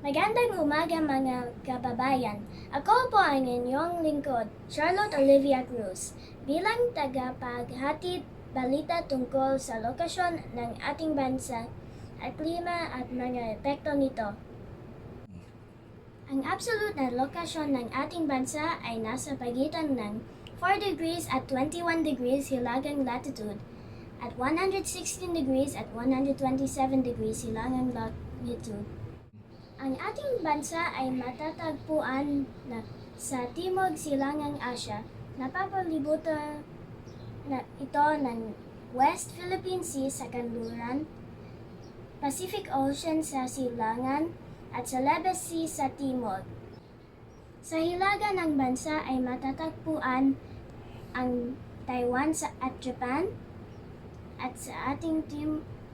Magandang umaga mga kababayan. Ako po ang inyong lingkod, Charlotte Olivia Cruz. Bilang tagapaghatid balita tungkol sa lokasyon ng ating bansa at klima at mga epekto nito. Ang absolute na lokasyon ng ating bansa ay nasa pagitan ng 4 degrees at 21 degrees hilagang latitude at 116 degrees at 127 degrees hilagang longitude. Ang ating bansa ay matatagpuan na sa Timog Silangang Asya. Napapalibutan na ito ng West Philippine Sea sa kanluran, Pacific Ocean sa silangan, at Celebes Sea sa timog. Sa hilaga ng bansa ay matatagpuan ang Taiwan sa at Japan, at sa ating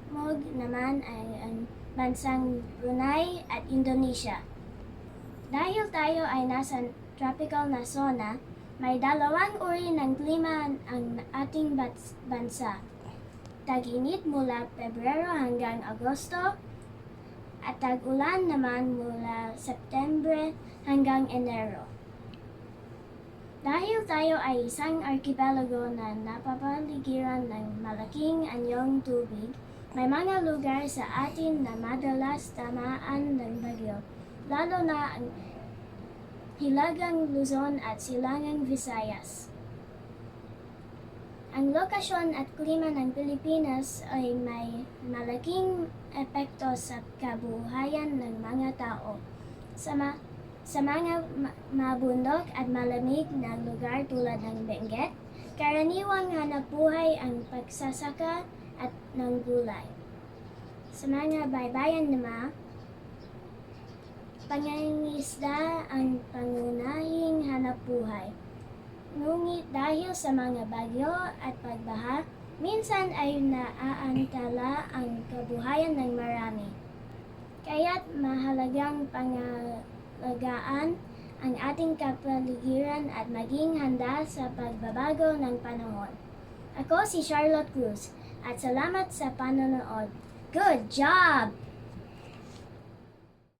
timog naman ay ang bansang Brunei at Indonesia. Dahil tayo ay nasa tropical na zona, may dalawang uri ng klima ang ating bansa. Tag-init mula Pebrero hanggang Agosto at tag-ulan naman mula Septembre hanggang Enero. Dahil tayo ay isang archipelago na napapaligiran ng malaking anyong tubig, may mga lugar sa atin na madalas tamaan ng bagyo, lalo na ang Hilagang Luzon at Silangang Visayas. Ang lokasyon at klima ng Pilipinas ay may malaking epekto sa kabuhayan ng mga tao. Sa, ma- sa mga ma- mabundok at malamig na lugar tulad ng Benguet, karaniwang hanap buhay ang pagsasaka at ng gulay. Sa mga baybayan naman, pangangisda ang pangunahing hanap buhay. Ngunit dahil sa mga bagyo at pagbaha, minsan ay naaantala ang kabuhayan ng marami. Kaya't mahalagang pangalagaan ang ating kapaligiran at maging handa sa pagbabago ng panahon. Ako si Charlotte Cruz at salamat sa panonood. Good job!